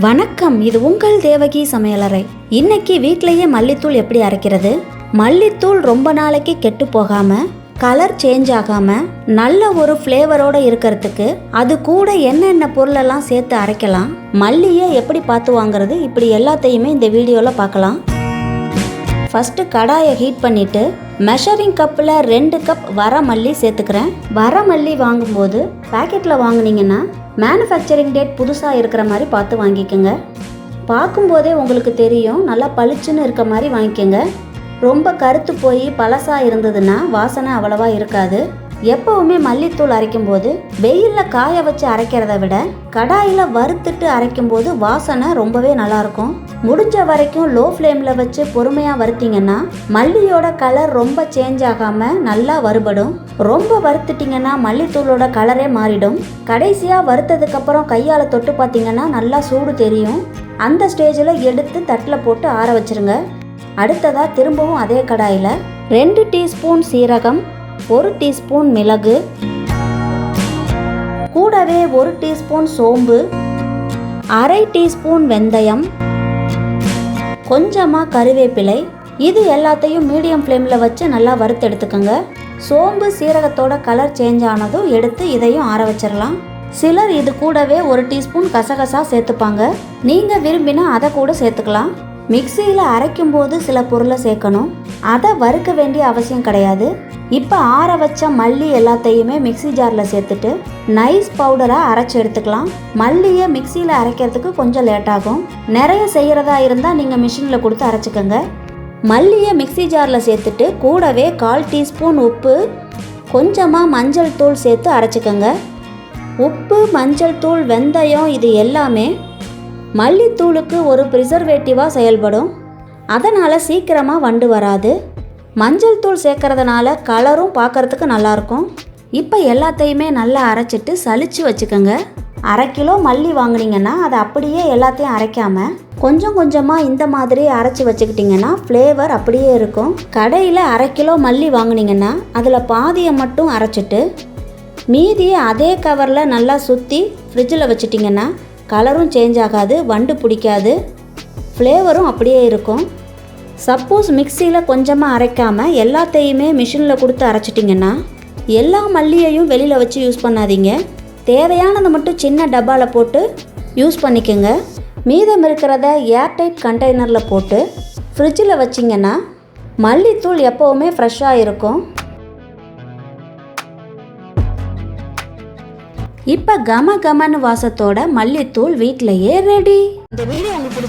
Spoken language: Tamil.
வணக்கம் இது உங்கள் தேவகி சமையலறை. இன்னைக்கு வீட்லயே மல்லித்தூள் எப்படி அரைக்கிறது? மல்லித்தூள் ரொம்ப நாளைக்கு கெட்டு போகாம கலர் சேஞ்ச் ஆகாம நல்ல ஒரு ஃப்ளேவரோட இருக்கிறதுக்கு அது கூட என்னென்ன பொருளெல்லாம் சேர்த்து அரைக்கலாம் மல்லியை எப்படி பார்த்து வாங்குறது இப்படி எல்லாத்தையுமே இந்த வீடியோவில் பார்க்கலாம். ஃபஸ்ட்டு கடாயை ஹீட் பண்ணிவிட்டு மெஷரிங் கப்பில் ரெண்டு கப் வர மல்லி சேர்த்துக்கிறேன். வர மல்லி வாங்கும்போது பேக்கெட்டில் வாங்கினீங்கன்னா மேனுஃபேக்சரிங் டேட் புதுசாக இருக்கிற மாதிரி பார்த்து வாங்கிக்கோங்க. பார்க்கும்போதே உங்களுக்கு தெரியும் நல்லா பளிச்சுன்னு இருக்க மாதிரி வாங்கிக்கோங்க. ரொம்ப கருத்து போய் பழசாக இருந்ததுன்னா வாசனை அவ்வளவா இருக்காது. எப்பவுமே மல்லித்தூள் அரைக்கும் போது வெயிலில் காய வச்சு அரைக்கிறத விட கடாயில் வறுத்துட்டு அரைக்கும் போது வாசனை ரொம்பவே நல்லாயிருக்கும். முடிஞ்ச வரைக்கும் லோ ஃப்ளேமில் வச்சு பொறுமையாக வறுத்தீங்கன்னா மல்லியோட கலர் ரொம்ப சேஞ்ச் ஆகாமல் நல்லா வறுபடும். ரொம்ப வறுத்துட்டிங்கன்னா மல்லித்தூளோட கலரே மாறிடும். கடைசியாக வறுத்ததுக்கப்புறம் கையால் தொட்டு பார்த்தீங்கன்னா நல்லா சூடு தெரியும். அந்த ஸ்டேஜில் எடுத்து தட்டில் போட்டு ஆற வச்சுருங்க. அடுத்ததாக திரும்பவும் அதே கடாயில் ரெண்டு டீஸ்பூன் சீரகம் ஒரு டீஸ்பூன் மிளகு கூடவே ஒரு டீஸ்பூன் சோம்பு அரை டீஸ்பூன் வெந்தயம் கொஞ்சமாக கருவேப்பிலை. இது எல்லாத்தையும் மீடியம் ஃப்ளேமில் வச்சு நல்லா வறுத்து எடுத்துக்கோங்க. சோம்பு சீரகத்தோட கலர் சேஞ்ச் ஆனதும் எடுத்து இதையும் ஆற வச்சிடலாம் சிலர் இது கூடவே ஒரு டீஸ்பூன் கசகசா சேர்த்துப்பாங்க. நீங்கள் விரும்பினா அதை கூட சேர்த்துக்கலாம். மிக்சியில் அரைக்கும் போது சில பொருளை சேர்க்கணும். அதை வறுக்க வேண்டிய அவசியம் கிடையாது. இப்போ ஆற வச்ச மல்லி எல்லாத்தையுமே மிக்ஸி ஜாரில் சேர்த்துட்டு நைஸ் பவுடராக அரைச்சி எடுத்துக்கலாம். மல்லியை மிக்சியில் அரைக்கிறதுக்கு கொஞ்சம் லேட் ஆகும். நிறைய செய்கிறதா இருந்தால் நீங்கள் மிஷினில் கொடுத்து அரைச்சிக்கோங்க. மல்லியை மிக்ஸி ஜாரில் சேர்த்துட்டு கூடவே கால் டீஸ்பூன் உப்பு கொஞ்சமாக மஞ்சள் தூள் சேர்த்து அரைச்சிக்கோங்க. உப்பு மஞ்சள் தூள் வெந்தயம் இது எல்லாமே மல்லித்தூளுக்கு ஒரு ப்ரிசர்வேட்டிவாக செயல்படும். அதனால் சீக்கிரமாக வண்டு வராது. மஞ்சள் தூள் சேர்க்கறதுனால கலரும் பார்க்கறதுக்கு நல்லாயிருக்கும். இப்போ எல்லாத்தையுமே நல்லா அரைச்சிட்டு சளிச்சு வச்சுக்கோங்க. அரை கிலோ மல்லி வாங்கினீங்கன்னா அதை அப்படியே எல்லாத்தையும் அரைக்காமல் கொஞ்சம் கொஞ்சமாக இந்த மாதிரி அரைச்சி வச்சுக்கிட்டிங்கன்னா ஃப்ளேவர் அப்படியே இருக்கும். கடையில் அரை கிலோ மல்லி வாங்குனீங்கன்னா அதில் பாதியை மட்டும் அரைச்சிட்டு மீதியை அதே கவரில் நல்லா சுற்றி ஃப்ரிட்ஜில் வச்சிட்டிங்கன்னா கலரும் சேஞ்ச் ஆகாது வண்டு பிடிக்காது. ஃப்ளேவரும் அப்படியே இருக்கும். சப்போஸ் மிக்சியில் கொஞ்சமாக அரைக்காமல் எல்லாத்தையுமே மிஷினில் கொடுத்து அரைச்சிட்டிங்கன்னா எல்லா மல்லியையும் வெளியில் வச்சு யூஸ் பண்ணாதீங்க. தேவையானதை மட்டும் சின்ன டப்பாவில் போட்டு யூஸ் பண்ணிக்கோங்க. மீதம் இருக்கிறத ஏர்டைட் கண்டெய்னரில் போட்டு ஃப்ரிட்ஜில் வச்சிங்கன்னா மல்லித்தூள் எப்போவுமே ஃப்ரெஷ்ஷாக இருக்கும். இப்போ கம கமன்னு வாசத்தோட மல்லித்தூள் வீட்டிலையே ரெடி